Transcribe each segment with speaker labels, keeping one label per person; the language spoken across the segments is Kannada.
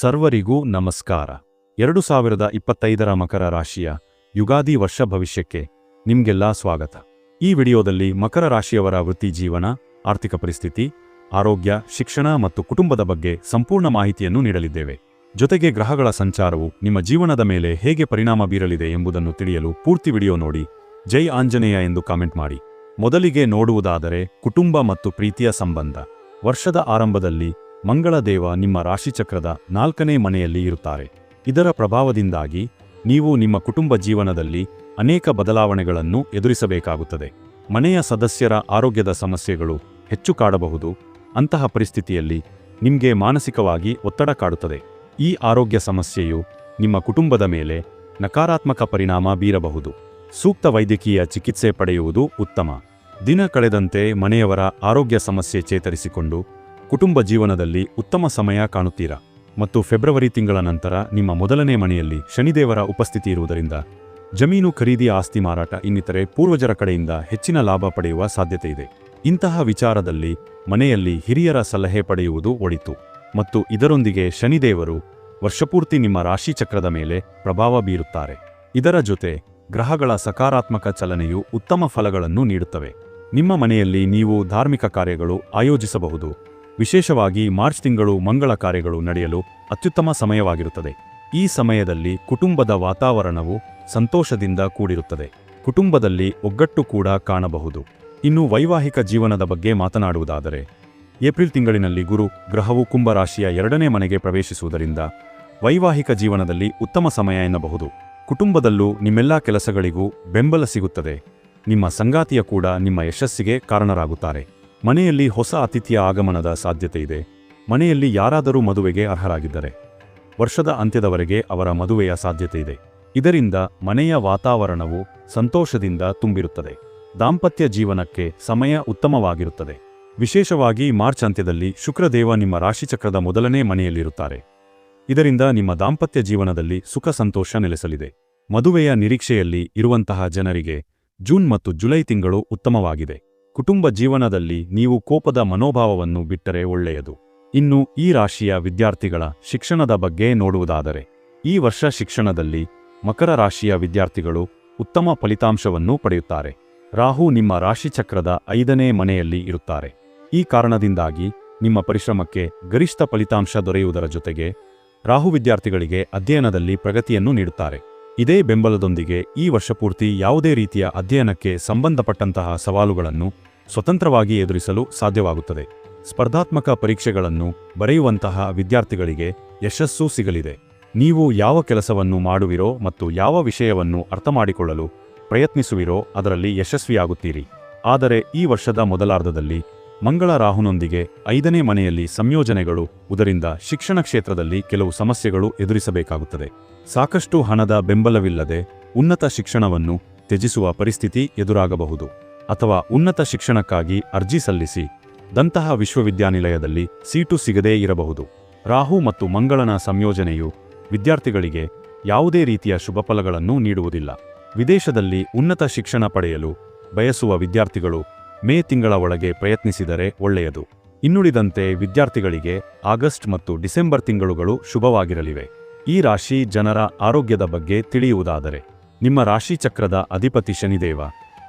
Speaker 1: ಸರ್ವರಿಗೂ ನಮಸ್ಕಾರ. ಎರಡು ಸಾವಿರದ ಇಪ್ಪತ್ತೈದರ ಮಕರ ರಾಶಿಯ ಯುಗಾದಿ ವರ್ಷ ಭವಿಷ್ಯಕ್ಕೆ ನಿಮ್ಗೆಲ್ಲ ಸ್ವಾಗತ. ಈ ವಿಡಿಯೋದಲ್ಲಿ ಮಕರ ರಾಶಿಯವರ ವೃತ್ತಿ ಜೀವನ, ಆರ್ಥಿಕ ಪರಿಸ್ಥಿತಿ, ಆರೋಗ್ಯ, ಶಿಕ್ಷಣ ಮತ್ತು ಕುಟುಂಬದ ಬಗ್ಗೆ ಸಂಪೂರ್ಣ ಮಾಹಿತಿಯನ್ನು ನೀಡಲಿದ್ದೇವೆ. ಜೊತೆಗೆ ಗ್ರಹಗಳ ಸಂಚಾರವು ನಿಮ್ಮ ಜೀವನದ ಮೇಲೆ ಹೇಗೆ ಪರಿಣಾಮ ಬೀರಲಿದೆ ಎಂಬುದನ್ನು ತಿಳಿಯಲು ಪೂರ್ತಿ ವಿಡಿಯೋ ನೋಡಿ. ಜೈ ಆಂಜನೇಯ ಎಂದು ಕಾಮೆಂಟ್ ಮಾಡಿ. ಮೊದಲಿಗೆ ನೋಡುವುದಾದರೆ ಕುಟುಂಬ ಮತ್ತು ಪ್ರೀತಿಯ ಸಂಬಂಧ. ವರ್ಷದ ಆರಂಭದಲ್ಲಿ ಮಂಗಳ ದೇವ ನಿಮ್ಮ ರಾಶಿಚಕ್ರದ ನಾಲ್ಕನೇ ಮನೆಯಲ್ಲಿ ಇರುತ್ತಾರೆ. ಇದರ ಪ್ರಭಾವದಿಂದಾಗಿ ನೀವು ನಿಮ್ಮ ಕುಟುಂಬ ಜೀವನದಲ್ಲಿ ಅನೇಕ ಬದಲಾವಣೆಗಳನ್ನು ಎದುರಿಸಬೇಕಾಗುತ್ತದೆ. ಮನೆಯ ಸದಸ್ಯರ ಆರೋಗ್ಯದ ಸಮಸ್ಯೆಗಳು ಹೆಚ್ಚು ಕಾಡಬಹುದು. ಅಂತಹ ಪರಿಸ್ಥಿತಿಯಲ್ಲಿ ನಿಮಗೆ ಮಾನಸಿಕವಾಗಿ ಒತ್ತಡ ಕಾಡುತ್ತದೆ. ಈ ಆರೋಗ್ಯ ಸಮಸ್ಯೆಯು ನಿಮ್ಮ ಕುಟುಂಬದ ಮೇಲೆ ನಕಾರಾತ್ಮಕ ಪರಿಣಾಮ ಬೀರಬಹುದು. ಸೂಕ್ತ ವೈದ್ಯಕೀಯ ಚಿಕಿತ್ಸೆ ಪಡೆಯುವುದು ಉತ್ತಮ. ದಿನ ಕಳೆದಂತೆ ಮನೆಯವರ ಆರೋಗ್ಯ ಸಮಸ್ಯೆ ಚೇತರಿಸಿಕೊಂಡು ಕುಟುಂಬ ಜೀವನದಲ್ಲಿ ಉತ್ತಮ ಸಮಯ ಕಾಣುತ್ತೀರಾ? ಮತ್ತು ಫೆಬ್ರವರಿ ತಿಂಗಳ ನಂತರ ನಿಮ್ಮ ಮೊದಲನೇ ಮನೆಯಲ್ಲಿ ಶನಿದೇವರ ಉಪಸ್ಥಿತಿ ಇರುವುದರಿಂದ ಜಮೀನು ಖರೀದಿ ಆಸ್ತಿ ಮಾರಾಟ ಇನ್ನಿತರೆ ಪೂರ್ವಜರ ಕಡೆಯಿಂದ ಹೆಚ್ಚಿನ ಲಾಭ ಪಡೆಯುವ ಸಾಧ್ಯತೆ ಇದೆ ಇಂತಹ ವಿಚಾರದಲ್ಲಿ ಮನೆಯಲ್ಲಿ ಹಿರಿಯರ ಸಲಹೆ ಪಡೆಯುವುದು ಒಳಿತು. ಮತ್ತು ಇದರೊಂದಿಗೆ ಶನಿದೇವರು ವರ್ಷಪೂರ್ತಿ ನಿಮ್ಮ ರಾಶಿ ಚಕ್ರದ ಮೇಲೆ ಪ್ರಭಾವ ಬೀರುತ್ತಾರೆ. ಇದರ ಜೊತೆ ಗ್ರಹಗಳ ಸಕಾರಾತ್ಮಕ ಚಲನೆಯು ಉತ್ತಮ ಫಲಗಳನ್ನು ನೀಡುತ್ತವೆ. ನಿಮ್ಮ ಮನೆಯಲ್ಲಿ ನೀವು ಧಾರ್ಮಿಕ ಕಾರ್ಯಗಳು ಆಯೋಜಿಸಬಹುದು. ವಿಶೇಷವಾಗಿ ಮಾರ್ಚ್ ತಿಂಗಳು ಮಂಗಳ ಕಾರ್ಯಗಳು ನಡೆಯಲು ಅತ್ಯುತ್ತಮ ಸಮಯವಾಗಿರುತ್ತದೆ. ಈ ಸಮಯದಲ್ಲಿ ಕುಟುಂಬದ ವಾತಾವರಣವು ಸಂತೋಷದಿಂದ ಕೂಡಿರುತ್ತದೆ. ಕುಟುಂಬದಲ್ಲಿ ಒಗ್ಗಟ್ಟು ಕೂಡ ಕಾಣಬಹುದು. ಇನ್ನು ವೈವಾಹಿಕ ಜೀವನದ ಬಗ್ಗೆ ಮಾತನಾಡುವುದಾದರೆ, ಏಪ್ರಿಲ್ ತಿಂಗಳಿನಲ್ಲಿ ಗುರು ಗ್ರಹವು ಕುಂಭರಾಶಿಯ ಎರಡನೇ ಮನೆಗೆ ಪ್ರವೇಶಿಸುವುದರಿಂದ ವೈವಾಹಿಕ ಜೀವನದಲ್ಲಿ ಉತ್ತಮ ಸಮಯ ಎನ್ನಬಹುದು. ಕುಟುಂಬದಲ್ಲೂ ನಿಮ್ಮೆಲ್ಲಾ ಕೆಲಸಗಳಿಗೂ ಬೆಂಬಲ ಸಿಗುತ್ತದೆ. ನಿಮ್ಮ ಸಂಗಾತಿಯ ಕೂಡ ನಿಮ್ಮ ಯಶಸ್ಸಿಗೆ ಕಾರಣರಾಗುತ್ತಾರೆ. ಮನೆಯಲ್ಲಿ ಹೊಸ ಅತಿಥಿಯ ಆಗಮನದ ಸಾಧ್ಯತೆ ಇದೆ ಮನೆಯಲ್ಲಿ ಯಾರಾದರೂ ಮದುವೆಗೆ ಅರ್ಹರಾಗಿದ್ದರೆ, ವರ್ಷದ ಅಂತ್ಯದವರೆಗೆ ಅವರ ಮದುವೆಯ ಸಾಧ್ಯತೆ ಇದೆ ಇದರಿಂದ ಮನೆಯ ವಾತಾವರಣವು ಸಂತೋಷದಿಂದ ತುಂಬಿರುತ್ತದೆ. ದಾಂಪತ್ಯ ಜೀವನಕ್ಕೆ ಸಮಯ ಉತ್ತಮವಾಗಿರುತ್ತದೆ. ವಿಶೇಷವಾಗಿ ಮಾರ್ಚ್ ಅಂತ್ಯದಲ್ಲಿ ಶುಕ್ರದೇವ ನಿಮ್ಮ ರಾಶಿಚಕ್ರದ ಮೊದಲನೇ ಮನೆಯಲ್ಲಿರುತ್ತಾರೆ. ಇದರಿಂದ ನಿಮ್ಮ ದಾಂಪತ್ಯ ಜೀವನದಲ್ಲಿ ಸುಖ ಸಂತೋಷ ನೆಲೆಸಲಿದೆ. ಮದುವೆಯ ನಿರೀಕ್ಷೆಯಲ್ಲಿ ಇರುವಂತಹ ಜನರಿಗೆ ಜೂನ್ ಮತ್ತು ಜುಲೈ ತಿಂಗಳು ಉತ್ತಮವಾಗಿದೆ. ಕುಟುಂಬ ಜೀವನದಲ್ಲಿ ನೀವು ಕೋಪದ ಮನೋಭಾವವನ್ನು ಬಿಟ್ಟರೆ ಒಳ್ಳೆಯದು. ಇನ್ನು, ಈ ರಾಶಿಯ ವಿದ್ಯಾರ್ಥಿಗಳ ಶಿಕ್ಷಣದ ಬಗ್ಗೆ ನೋಡುವುದಾದರೆ, ಈ ವರ್ಷ ಶಿಕ್ಷಣದಲ್ಲಿ ಮಕರ ರಾಶಿಯ ವಿದ್ಯಾರ್ಥಿಗಳು ಉತ್ತಮ ಫಲಿತಾಂಶವನ್ನು ಪಡೆಯುತ್ತಾರೆ. ರಾಹು ನಿಮ್ಮ ರಾಶಿಚಕ್ರದ ಐದನೇ ಮನೆಯಲ್ಲಿ ಇರುತ್ತಾರೆ. ಈ ಕಾರಣದಿಂದಾಗಿ ನಿಮ್ಮ ಪರಿಶ್ರಮಕ್ಕೆ ಗರಿಷ್ಠ ಫಲಿತಾಂಶ ದೊರೆಯುವುದರ ಜೊತೆಗೆ ರಾಹು ವಿದ್ಯಾರ್ಥಿಗಳಿಗೆ ಅಧ್ಯಯನದಲ್ಲಿ ಪ್ರಗತಿಯನ್ನು ನೀಡುತ್ತಾರೆ. ಇದೇ ಬೆಂಬಲದೊಂದಿಗೆ ಈ ವರ್ಷಪೂರ್ತಿ ಯಾವುದೇ ರೀತಿಯ ಅಧ್ಯಯನಕ್ಕೆ ಸಂಬಂಧಪಟ್ಟಂತಹ ಸವಾಲುಗಳನ್ನು ಸ್ವತಂತ್ರವಾಗಿ ಎದುರಿಸಲು ಸಾಧ್ಯವಾಗುತ್ತದೆ. ಸ್ಪರ್ಧಾತ್ಮಕ ಪರೀಕ್ಷೆಗಳನ್ನು ಬರೆಯುವಂತಹ ವಿದ್ಯಾರ್ಥಿಗಳಿಗೆ ಯಶಸ್ಸು ಸಿಗಲಿದೆ. ನೀವು ಯಾವ ಕೆಲಸವನ್ನು ಮಾಡುವಿರೋ ಮತ್ತು ಯಾವ ವಿಷಯವನ್ನು ಅರ್ಥಮಾಡಿಕೊಳ್ಳಲು ಪ್ರಯತ್ನಿಸುವಿರೋ ಅದರಲ್ಲಿ ಯಶಸ್ವಿಯಾಗುತ್ತೀರಿ. ಆದರೆ ಈ ವರ್ಷದ ಮೊದಲಾರ್ಧದಲ್ಲಿ ಮಂಗಳ ರಾಹುನೊಂದಿಗೆ ಐದನೇ ಮನೆಯಲ್ಲಿ ಸಂಯೋಜನೆಗಳು, ಉದರಿಂದ ಶಿಕ್ಷಣ ಕ್ಷೇತ್ರದಲ್ಲಿ ಕೆಲವು ಸಮಸ್ಯೆಗಳು ಎದುರಿಸಬೇಕಾಗುತ್ತದೆ. ಸಾಕಷ್ಟು ಹಣದ ಬೆಂಬಲವಿಲ್ಲದೆ ಉನ್ನತ ಶಿಕ್ಷಣವನ್ನು ತ್ಯಜಿಸುವ ಪರಿಸ್ಥಿತಿ ಎದುರಾಗಬಹುದು. ಅಥವಾ ಉನ್ನತ ಶಿಕ್ಷಣಕ್ಕಾಗಿ ಅರ್ಜಿ ಸಲ್ಲಿಸಿ ದಂತಹ ವಿಶ್ವವಿದ್ಯಾನಿಲಯದಲ್ಲಿ ಸೀಟು ಸಿಗದೇ ಇರಬಹುದು. ರಾಹು ಮತ್ತು ಮಂಗಳನ ಸಂಯೋಜನೆಯು ವಿದ್ಯಾರ್ಥಿಗಳಿಗೆ ಯಾವುದೇ ರೀತಿಯ ಶುಭಫಲಗಳನ್ನು ನೀಡುವುದಿಲ್ಲ. ವಿದೇಶದಲ್ಲಿ ಉನ್ನತ ಶಿಕ್ಷಣ ಪಡೆಯಲು ಬಯಸುವ ವಿದ್ಯಾರ್ಥಿಗಳು ಮೇ ತಿಂಗಳ ಒಳಗೆ ಪ್ರಯತ್ನಿಸಿದರೆ ಒಳ್ಳೆಯದು. ಇನ್ನುಳಿದಂತೆ ವಿದ್ಯಾರ್ಥಿಗಳಿಗೆ ಆಗಸ್ಟ್ ಮತ್ತು ಡಿಸೆಂಬರ್ ತಿಂಗಳುಗಳು ಶುಭವಾಗಿರಲಿವೆ. ಈ ರಾಶಿ ಜನರ ಆರೋಗ್ಯದ ಬಗ್ಗೆ ತಿಳಿಯುವುದಾದರೆ, ನಿಮ್ಮ ರಾಶಿ ಚಕ್ರದ ಅಧಿಪತಿ ಶನಿದೇವ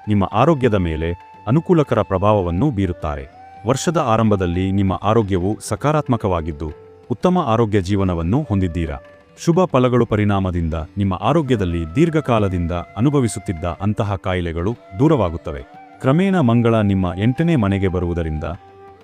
Speaker 1: ನಿಮ್ಮ ಆರೋಗ್ಯದ ಮೇಲೆ ಅನುಕೂಲಕರ ಪ್ರಭಾವವನ್ನು ಬೀರುತ್ತಾರೆ. ವರ್ಷದ ಆರಂಭದಲ್ಲಿ ನಿಮ್ಮ ಆರೋಗ್ಯವು ಸಕಾರಾತ್ಮಕವಾಗಿದ್ದು, ಉತ್ತಮ ಆರೋಗ್ಯ ಜೀವನವನ್ನು ಹೊಂದಿದ್ದೀರಾ. ಶುಭ ಫಲಗಳು ಪರಿಣಾಮದಿಂದ ನಿಮ್ಮ ಆರೋಗ್ಯದಲ್ಲಿ ದೀರ್ಘಕಾಲದಿಂದ ಅನುಭವಿಸುತ್ತಿದ್ದ ಅಂತಹ ಕಾಯಿಲೆಗಳು ದೂರವಾಗುತ್ತವೆ. ಕ್ರಮೇಣ ಮಂಗಳ ನಿಮ್ಮ ಎಂಟನೇ ಮನೆಗೆ ಬರುವುದರಿಂದ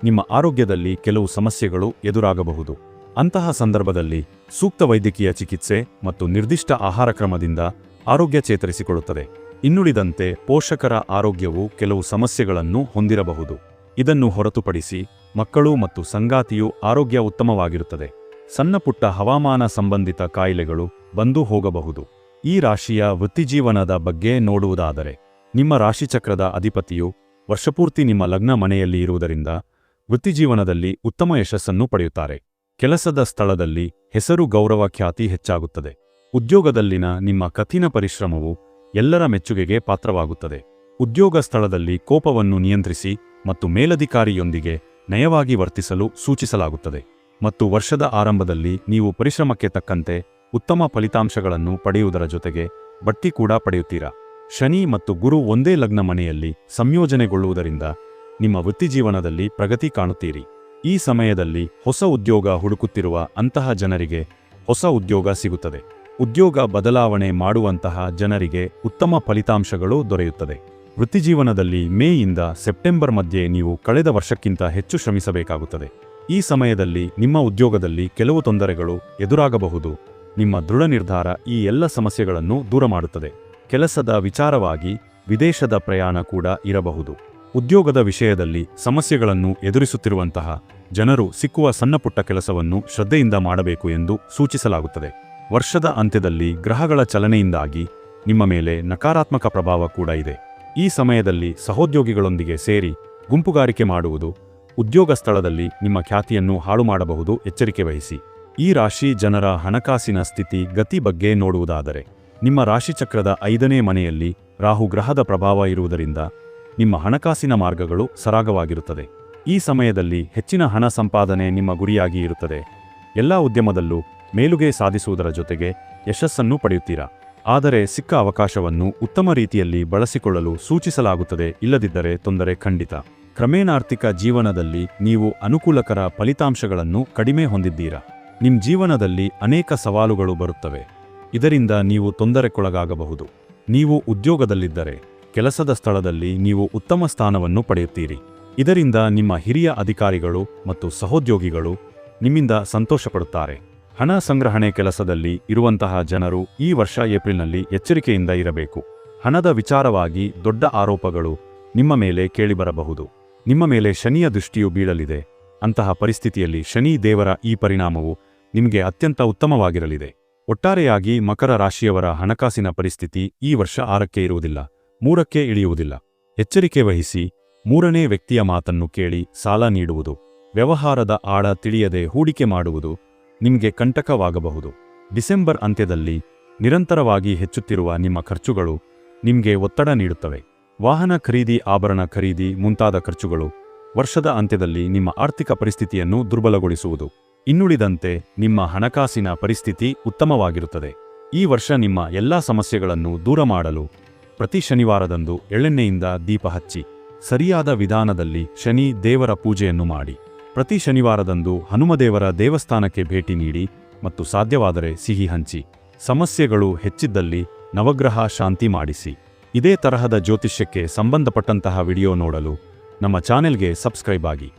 Speaker 1: ನಿಮ್ಮ ಆರೋಗ್ಯದಲ್ಲಿ ಕೆಲವು ಸಮಸ್ಯೆಗಳು ಎದುರಾಗಬಹುದು. ಅಂತಹ ಸಂದರ್ಭದಲ್ಲಿ ಸೂಕ್ತ ವೈದ್ಯಕೀಯ ಚಿಕಿತ್ಸೆ ಮತ್ತು ನಿರ್ದಿಷ್ಟ ಆಹಾರ ಕ್ರಮದಿಂದ ಆರೋಗ್ಯ ಚೇತರಿಸಿಕೊಳ್ಳುತ್ತದೆ. ಇನ್ನುಳಿದಂತೆ ಪೋಷಕರ ಆರೋಗ್ಯವು ಕೆಲವು ಸಮಸ್ಯೆಗಳನ್ನು ಹೊಂದಿರಬಹುದು. ಇದನ್ನು ಹೊರತುಪಡಿಸಿ ಮಕ್ಕಳು ಮತ್ತು ಸಂಗಾತಿಯು ಆರೋಗ್ಯ ಉತ್ತಮವಾಗಿರುತ್ತದೆ. ಸಣ್ಣಪುಟ್ಟ ಹವಾಮಾನ ಸಂಬಂಧಿತ ಕಾಯಿಲೆಗಳು ಬಂದು ಹೋಗಬಹುದು. ಈ ರಾಶಿಯ ವೃತ್ತಿಜೀವನದ ಬಗ್ಗೆ ನೋಡುವುದಾದರೆ ನಿಮ್ಮ ರಾಶಿಚಕ್ರದ ಅಧಿಪತಿಯು ವರ್ಷಪೂರ್ತಿ ನಿಮ್ಮ ಲಗ್ನ ಮನೆಯಲ್ಲಿ ಇರುವುದರಿಂದ ವೃತ್ತಿಜೀವನದಲ್ಲಿ ಉತ್ತಮ ಯಶಸ್ಸನ್ನು ಪಡೆಯುತ್ತಾರೆ. ಕೆಲಸದ ಸ್ಥಳದಲ್ಲಿ ಹೆಸರು ಗೌರವ ಖ್ಯಾತಿ ಹೆಚ್ಚಾಗುತ್ತದೆ. ಉದ್ಯೋಗದಲ್ಲಿನ ನಿಮ್ಮ ಕಠಿಣ ಪರಿಶ್ರಮವು ಎಲ್ಲರ ಮೆಚ್ಚುಗೆಗೆ ಪಾತ್ರವಾಗುತ್ತದೆ. ಉದ್ಯೋಗ ಸ್ಥಳದಲ್ಲಿ ಕೋಪವನ್ನು ನಿಯಂತ್ರಿಸಿ ಮತ್ತು ಮೇಲಧಿಕಾರಿಯೊಂದಿಗೆ ನಯವಾಗಿ ವರ್ತಿಸಲು ಸೂಚಿಸಲಾಗುತ್ತದೆ. ಮತ್ತು ವರ್ಷದ ಆರಂಭದಲ್ಲಿ ನೀವು ಪರಿಶ್ರಮಕ್ಕೆ ತಕ್ಕಂತೆ ಉತ್ತಮ ಫಲಿತಾಂಶಗಳನ್ನು ಪಡೆಯುವುದರ ಜೊತೆಗೆ ಬಟ್ಟಿ ಕೂಡ ಪಡೆಯುತ್ತೀರಾ? ಶನಿ ಮತ್ತು ಗುರು ಒಂದೇ ಲಗ್ನ ಮನೆಯಲ್ಲಿ ಸಂಯೋಜನೆಗೊಳ್ಳುವುದರಿಂದ ನಿಮ್ಮ ವೃತ್ತಿಜೀವನದಲ್ಲಿ ಪ್ರಗತಿ ಕಾಣುತ್ತೀರಿ. ಈ ಸಮಯದಲ್ಲಿ ಹೊಸ ಉದ್ಯೋಗ ಹುಡುಕುತ್ತಿರುವ ಅಂತಹ ಜನರಿಗೆ ಹೊಸ ಉದ್ಯೋಗ ಸಿಗುತ್ತದೆ. ಉದ್ಯೋಗ ಬದಲಾವಣೆ ಮಾಡುವಂತಹ ಜನರಿಗೆ ಉತ್ತಮ ಫಲಿತಾಂಶಗಳು ದೊರೆಯುತ್ತದೆ. ವೃತ್ತಿಜೀವನದಲ್ಲಿ ಮೇಯಿಂದ ಸೆಪ್ಟೆಂಬರ್ ಮಧ್ಯೆ ನೀವು ಕಳೆದ ವರ್ಷಕ್ಕಿಂತ ಹೆಚ್ಚು ಶ್ರಮಿಸಬೇಕಾಗುತ್ತದೆ. ಈ ಸಮಯದಲ್ಲಿ ನಿಮ್ಮ ಉದ್ಯೋಗದಲ್ಲಿ ಕೆಲವು ತೊಂದರೆಗಳು ಎದುರಾಗಬಹುದು. ನಿಮ್ಮ ದೃಢ ನಿರ್ಧಾರ ಈ ಎಲ್ಲ ಸಮಸ್ಯೆಗಳನ್ನು ದೂರ ಮಾಡುತ್ತದೆ. ಕೆಲಸದ ವಿಚಾರವಾಗಿ ವಿದೇಶದ ಪ್ರಯಾಣ ಕೂಡ ಇರಬಹುದು. ಉದ್ಯೋಗದ ವಿಷಯದಲ್ಲಿ ಸಮಸ್ಯೆಗಳನ್ನು ಎದುರಿಸುತ್ತಿರುವಂತಹ ಜನರು ಸಿಕ್ಕುವ ಸಣ್ಣಪುಟ್ಟ ಕೆಲಸವನ್ನು ಶ್ರದ್ಧೆಯಿಂದ ಮಾಡಬೇಕು ಎಂದು ಸೂಚಿಸಲಾಗುತ್ತದೆ. ವರ್ಷದ ಅಂತ್ಯದಲ್ಲಿ ಗ್ರಹಗಳ ಚಲನೆಯಿಂದಾಗಿ ನಿಮ್ಮ ಮೇಲೆ ನಕಾರಾತ್ಮಕ ಪ್ರಭಾವ ಕೂಡ ಇದೆ. ಈ ಸಮಯದಲ್ಲಿ ಸಹೋದ್ಯೋಗಿಗಳೊಂದಿಗೆ ಸೇರಿ ಗುಂಪುಗಾರಿಕೆ ಮಾಡುವುದು, ಉದ್ಯೋಗ ಸ್ಥಳದಲ್ಲಿ ನಿಮ್ಮ ಖ್ಯಾತಿಯನ್ನು ಹಾಳು ಮಾಡಬಹುದು ಎಚ್ಚರಿಕೆ ವಹಿಸಿ. ಈ ರಾಶಿ ಜನರ ಹಣಕಾಸಿನ ಸ್ಥಿತಿ ಗತಿ ಬಗ್ಗೆ ನೋಡುವುದಾದರೆ ನಿಮ್ಮ ರಾಶಿಚಕ್ರದ ಐದನೇ ಮನೆಯಲ್ಲಿ ರಾಹು ಗ್ರಹದ ಪ್ರಭಾವ ಇರುವುದರಿಂದ ನಿಮ್ಮ ಹಣಕಾಸಿನ ಮಾರ್ಗಗಳು ಸರಾಗವಾಗಿರುತ್ತದೆ. ಈ ಸಮಯದಲ್ಲಿ ಹೆಚ್ಚಿನ ಹಣ ಸಂಪಾದನೆ ನಿಮ್ಮ ಗುರಿಯಾಗಿ ಇರುತ್ತದೆ. ಎಲ್ಲ ಉದ್ಯಮದಲ್ಲೂ ಮೇಲುಗೆ ಸಾಧಿಸುವುದರ ಜೊತೆಗೆ ಯಶಸ್ಸನ್ನು ಪಡೆಯುತ್ತೀರಾ? ಆದರೆ ಸಿಕ್ಕ ಅವಕಾಶವನ್ನು ಉತ್ತಮ ರೀತಿಯಲ್ಲಿ ಬಳಸಿಕೊಳ್ಳಲು ಸೂಚಿಸಲಾಗುತ್ತದೆ ಇಲ್ಲದಿದ್ದರೆ ತೊಂದರೆ ಖಂಡಿತ. ಕ್ರಮೇಣಾರ್ಥಿಕ ಜೀವನದಲ್ಲಿ ನೀವು ಅನುಕೂಲಕರ ಫಲಿತಾಂಶಗಳನ್ನು ಕಡಿಮೆ ಹೊಂದಿದ್ದೀರಾ? ನಿಮ್ಮ ಜೀವನದಲ್ಲಿ ಅನೇಕ ಸವಾಲುಗಳು ಬರುತ್ತವೆ. ಇದರಿಂದ ನೀವು ತೊಂದರೆಕ್ಕೊಳಗಾಗಬಹುದು ನೀವು ಉದ್ಯೋಗದಲ್ಲಿದ್ದರೆ, ಕೆಲಸದ ಸ್ಥಳದಲ್ಲಿ ನೀವು ಉತ್ತಮ ಸ್ಥಾನವನ್ನು ಪಡೆಯುತ್ತೀರಿ. ಇದರಿಂದ ನಿಮ್ಮ ಹಿರಿಯ ಅಧಿಕಾರಿಗಳು ಮತ್ತು ಸಹೋದ್ಯೋಗಿಗಳು ನಿಮ್ಮಿಂದ ಸಂತೋಷಪಡುತ್ತಾರೆ. ಹಣ ಸಂಗ್ರಹಣೆ ಕೆಲಸದಲ್ಲಿ ಇರುವಂತಹ ಜನರು ಈ ವರ್ಷ ಏಪ್ರಿಲ್ನಲ್ಲಿ ಎಚ್ಚರಿಕೆಯಿಂದ ಇರಬೇಕು. ಹಣದ ವಿಚಾರವಾಗಿ ದೊಡ್ಡ ಆರೋಪಗಳು ನಿಮ್ಮ ಮೇಲೆ ಕೇಳಿಬರಬಹುದು. ನಿಮ್ಮ ಮೇಲೆ ಶನಿಯ ದೃಷ್ಟಿಯು ಬೀಳಲಿದೆ. ಅಂತಹ ಪರಿಸ್ಥಿತಿಯಲ್ಲಿ ಶನಿ ದೇವರ ಈ ಪರಿಣಾಮವು ನಿಮಗೆ ಅತ್ಯಂತ ಉತ್ತಮವಾಗಿರಲಿದೆ. ಒಟ್ಟಾರೆಯಾಗಿ ಮಕರ ರಾಶಿಯವರ ಹಣಕಾಸಿನ ಪರಿಸ್ಥಿತಿ ಈ ವರ್ಷ ಆರಕ್ಕೆ ಇರುವುದಿಲ್ಲ, ಮೂರಕ್ಕೆ ಇಳಿಯುವುದಿಲ್ಲ. ಎಚ್ಚರಿಕೆ ವಹಿಸಿ, ಮೂರನೇ ವ್ಯಕ್ತಿಯ ಮಾತನ್ನು ಕೇಳಿ ಸಾಲ ನೀಡುವುದು, ವ್ಯವಹಾರದ ಆಳ ತಿಳಿಯದೆ ಹೂಡಿಕೆ ಮಾಡುವುದು ನಿಮಗೆ ಕಂಟಕವಾಗಬಹುದು. ಡಿಸೆಂಬರ್ ಅಂತ್ಯದಲ್ಲಿ ನಿರಂತರವಾಗಿ ಹೆಚ್ಚುತ್ತಿರುವ ನಿಮ್ಮ ಖರ್ಚುಗಳು ನಿಮಗೆ ಒತ್ತಡ ನೀಡುತ್ತವೆ. ವಾಹನ ಖರೀದಿ, ಆಭರಣ ಖರೀದಿ ಮುಂತಾದ ಖರ್ಚುಗಳು ವರ್ಷದ ಅಂತ್ಯದಲ್ಲಿ ನಿಮ್ಮ ಆರ್ಥಿಕ ಪರಿಸ್ಥಿತಿಯನ್ನು ದುರ್ಬಲಗೊಳಿಸುವುದು. ಇನ್ನುಳಿದಂತೆ ನಿಮ್ಮ ಹಣಕಾಸಿನ ಪರಿಸ್ಥಿತಿ ಉತ್ತಮವಾಗಿರುತ್ತದೆ. ಈ ವರ್ಷ ನಿಮ್ಮ ಎಲ್ಲಾ ಸಮಸ್ಯೆಗಳನ್ನು ದೂರ ಮಾಡಲು ಪ್ರತಿ ಶನಿವಾರದಂದು ಎಳ್ಳೆಣ್ಣೆಯಿಂದ ದೀಪ ಹಚ್ಚಿ, ಸರಿಯಾದ ವಿಧಾನದಲ್ಲಿ ಶನಿ ದೇವರ ಪೂಜೆಯನ್ನು ಮಾಡಿ. ಪ್ರತಿ ಶನಿವಾರದಂದು ಹನುಮದೇವರ ದೇವಸ್ಥಾನಕ್ಕೆ ಭೇಟಿ ನೀಡಿ ಮತ್ತು ಸಾಧ್ಯವಾದರೆ ಸಿಹಿ ಹಂಚಿ. ಸಮಸ್ಯೆಗಳು ಹೆಚ್ಚಿದ್ದಲ್ಲಿ ನವಗ್ರಹ ಶಾಂತಿ ಮಾಡಿಸಿ. ಇದೇ ತರಹದ ಜ್ಯೋತಿಷ್ಯಕ್ಕೆ ಸಂಬಂಧಪಟ್ಟಂತಹ ವಿಡಿಯೋ ನೋಡಲು ನಮ್ಮ ಚಾನೆಲ್ಗೆ ಸಬ್ಸ್ಕ್ರೈಬ್ ಆಗಿ.